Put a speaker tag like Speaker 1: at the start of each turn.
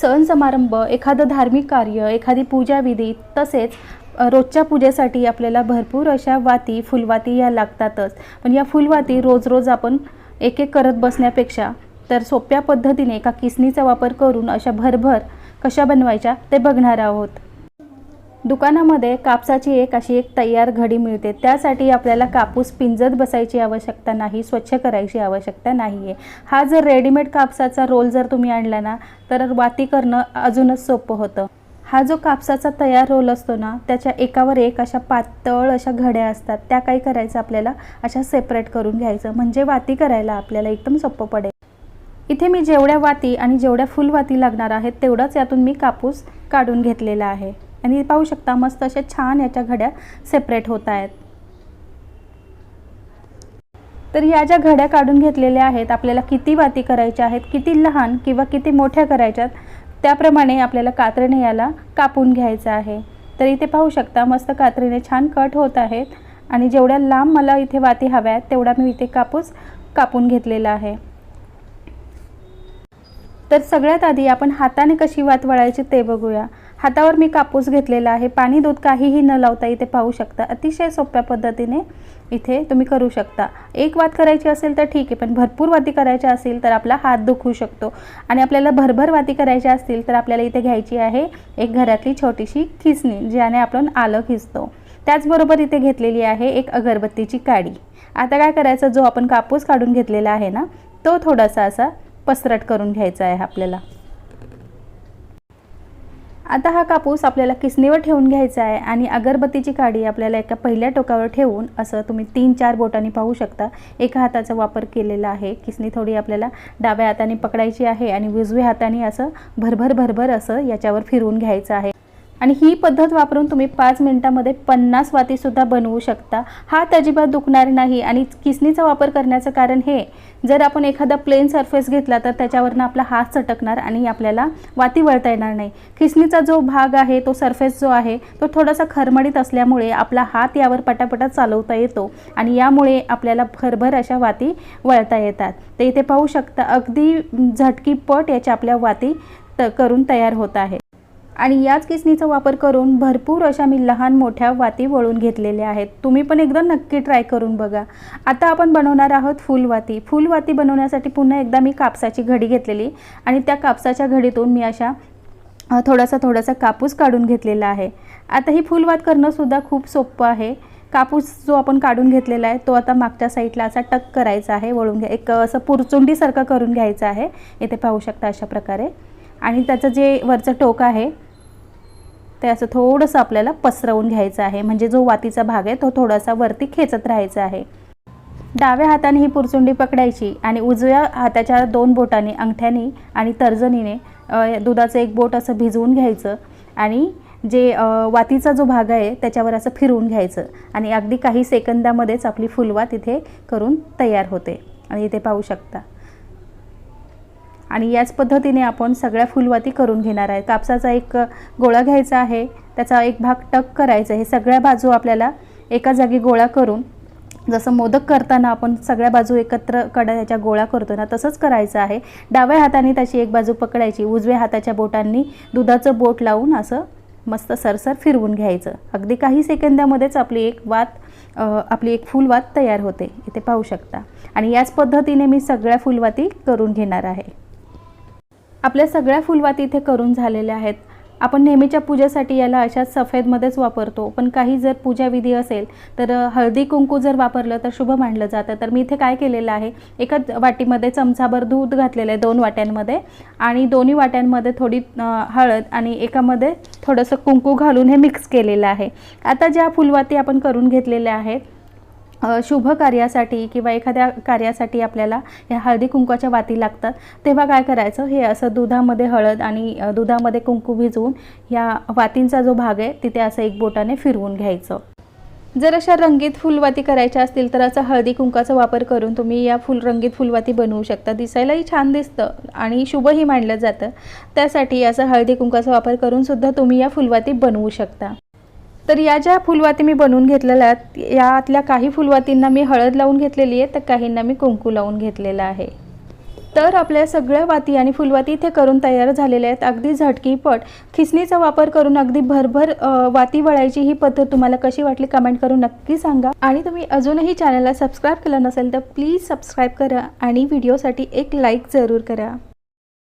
Speaker 1: सण समारंभ एखादं धार्मिक कार्य एखादी पूजाविधी तसेच रोजच्या पूजेसाठी आपल्याला भरपूर अशा वाती फुलवाती या लागतातच. पण या फुलवाती रोज रोज आपण एक एक करत बसण्यापेक्षा तर सोप्या पद्धतीने एका किसनीचा वापर करून अशा भरभर कशा बनवायच्या ते बघणार आहोत. दुकानामध्ये कापसाची एक अशी एक तयार घडी मिळते. त्यासाठी आपल्याला कापूस पिंजत बसायची आवश्यकता नाही स्वच्छ करायची आवश्यकता नाही आहे हा जर रेडीमेड कापसाचा रोल जर तुम्ही आणला ना तर वाती करणं अजूनच सोपं होतं. हा जो कापसाचा तयार रोल असतो ना त्याच्या एकावर एक अशा पातळ अशा घड्या असतात. त्या काय करायचं आपल्याला? अशा सेपरेट करून घ्यायचं. म्हणजे वाती करायला आपल्याला एकदम सोपं पडेल. इथे मी जेवढ्या वाती आणि जेवढ्या फुलवाती लागणार आहेत तेवढाच यातून मी कापूस काढून घेतलेला आहे. आणि पाहू शकता मस्त अशा छान याच्या घड्या सेपरेट होत आहेत. तर या ज्या घड्या काढून घेतलेल्या आहेत आपल्याला किती वाती करायच्या आहेत किती लहान किंवा किती मोठ्या करायच्यात त्याप्रमाणे आपल्याला कात्रीने याला कापून घ्यायचं आहे. तर इथे पाहू शकता मस्त कात्रीने छान कट होत आहेत आणि जेवढ्या लांब मला इथे वाती हव्या आहेत तेवढा मी इथे कापूस कापून घेतलेला आहे. तर सगळ्यात आधी आपण हाताने कशी वात वळायची ते बघूया. हातावर मी कापूस घेतलेला आहे. पाणी दूध काहीही न लावता इथे पाहू शकता. अतिशय सोप्या पद्धतीने इथे तुम्ही करू शकता. एक वात करायची असेल तर ठीक आहे पण भरपूर वाती करायच्या असेल तर आपला हात दुखू शकतो. आणि आपल्याला भरभर वाती करायच्या असतील तर आपल्याला इथे घ्यायची आहे एक घरातली छोटीशी खिसणी ज्याने आपण आलं खिसतो. त्याचबरोबर इथे घेतलेली आहे एक अगरबत्तीची काडी. आता काय करायचं? जो आपण कापूस काढून घेतलेला आहे ना तो थोडासा असा पसरट करून घ्यायचा आहे आपल्याला. आता हा कापूस आपल्याला किसनीवर ठेवून घ्यायचा आहे आणि अगरबत्तीची काडी आपल्याला एका पहिल्या टोकावर ठेवून असं तुम्ही तीन चार बोटांनी पाहू शकता. एका हाताचा वापर केलेला आहे. किसनी थोडी आपल्याला डाव्या हाताने पकडायची आहे आणि उजव्या हाताने असं भरभर भरभर असं याच्यावर फिरवून घ्यायचं आहे. आणि ही पद्धत वापरून तुम्ही पाच मिनिटामध्ये पन्नास वातीसुद्धा बनवू शकता. हात अजिबात दुखणार नाही आणि किसनीचा वापर करण्याचं कारण हे जर आपण एखादा प्लेन सरफेस घेतला तर त्याच्यावरनं आपला हात चटकणार आणि आपल्याला वाती वळता येणार नाही. किसनीचा जो भाग आहे तो सरफेस जो आहे तो थोडासा खरमडीत असल्यामुळे आपला हात यावर पटापटा चालवता येतो आणि यामुळे आपल्याला भरभर अशा वाती वळता येतात. तर इथे पाहू शकता अगदी झटकीपट याच्या आपल्या वाती त करून तयार होत आहे. आणि याच किसनीचा वापर करून भरपूर अशा मी लहान मोठ्या वाती वळून घेतलेल्या आहेत. तुम्ही पण एकदा नक्की ट्राय करून बघा. आता आपण बनवणार आहोत फुलवाती. फुलवाती बनवण्यासाठी पुन्हा एकदा मी कापसाची घडी घेतलेली आणि त्या कापसाच्या घडीतून मी अशा थोडासा थोडासा कापूस काढून घेतलेला आहे. आता ही फुलवात करणंसुद्धा खूप सोपं आहे. कापूस जो आपण काढून घेतलेला आहे तो आता मागच्या साईडला असा टक करायचा आहे वळून घ्या एक असं पुरचुंडीसारखं करून घ्यायचं आहे. इथे पाहू शकता अशा प्रकारे. आणि त्याचं जे वरचं टोक आहे ते असं थोडंसं आपल्याला पसरवून घ्यायचं आहे. म्हणजे जो वातीचा भाग आहे तो थोडासा वरती खेचत राहायचा आहे. डाव्या हाताने ही पुरचुंडी पकडायची आणि उजव्या हाताच्या दोन बोटाने अंगठ्याने आणि तर्जनीने दुधाचं एक बोट असं भिजवून घ्यायचं आणि जे वातीचा जो भाग आहे त्याच्यावर असं फिरवून घ्यायचं आणि अगदी काही सेकंदामध्येच आपली फुलवा तिथे करून तयार होते. आणि इथे पाहू शकता. आणि याच पद्धतीने आपण सगळ्या फुलवाती करून घेणार आहे. कापसाचा एक गोळा घ्यायचा आहे. त्याचा एक भाग टक करायचा हे सगळ्या बाजू आपल्याला एका जागी गोळा करून जसं मोदक करताना आपण सगळ्या बाजू एकत्र कडा याच्या गोळा करतो ना तसंच करायचं आहे. डाव्या हाताने त्याची एक बाजू पकडायची. उजव्या हाताच्या बोटांनी दुधाचं बोट लावून असं मस्त सरसर फिरवून घ्यायचं. अगदी काही सेकंदामध्येच आपली एक वात आपली एक फुलवात तयार होते. इथे पाहू शकता. आणि याच पद्धतीने मी सगळ्या फुलवाती करून घेणार आहे. आपल्या सगळ्या फुलवाती इथे करून झालेल्या आहेत. आपण नेहमीच्या पूजेसाठी याला अशाच सफेदमध्येच वापरतो. पण काही जर पूजाविधी असेल तर हळदी कुंकू जर वापरलं तर शुभ मानलं जातं. तर मी इथे काय केलेलं आहे एका वाटीमध्ये चमचाभर दूध घातलेलं आहे दोन वाट्यांमध्ये आणि दोन्ही वाट्यांमध्ये थोडी हळद आणि एकामध्ये थोडंसं कुंकू घालून हे मिक्स केलेलं आहे. आता ज्या फुलवाती आपण करून घेतलेल्या आहेत शुभ कार्यासाठी किंवा एखाद्या कार्यासाठी आपल्याला ह्या हळदी कुंकवाच्या वाती लागतात तेव्हा काय करायचं? हे असं दुधामध्ये हळद आणि दुधामध्ये कुंकू भिजवून ह्या वातींचा जो भाग आहे तिथे असं एक बोटाने फिरवून घ्यायचं. जर अशा रंगीत फुलवाती करायच्या असतील तर असं हळदी कुंकाचा वापर करून तुम्ही या फुल रंगीत फुलवाती बनवू शकता. दिसायलाही छान दिसतं आणि शुभही मानलं जातं. त्यासाठी असं हळदी कुंकाचा वापर करून सुद्धा तुम्ही या फुलवाती बनवू शकता. तर या ज्या फुलवाती मी बनवून घेतलेल्या आहेत यातल्या काही फुलवातींना मी हळद लावून घेतलेली आहे तर काहींना मी कुंकू लावून घेतलेला आहे. तर आपल्या सगळ्या वाती आणि फुलवाती इथे करून तयार झालेल्या आहेत. अगदी झटकीपट खिसणीचा वापर करून अगदी भरभर वाती वळायची ही पद्धत तुम्हाला कशी वाटली कमेंट करून नक्की सांगा. आणि तुम्ही अजूनही चॅनलला सबस्क्राईब केलं नसेल तर प्लीज सबस्क्राईब करा आणि व्हिडिओसाठी एक लाईक जरूर करा.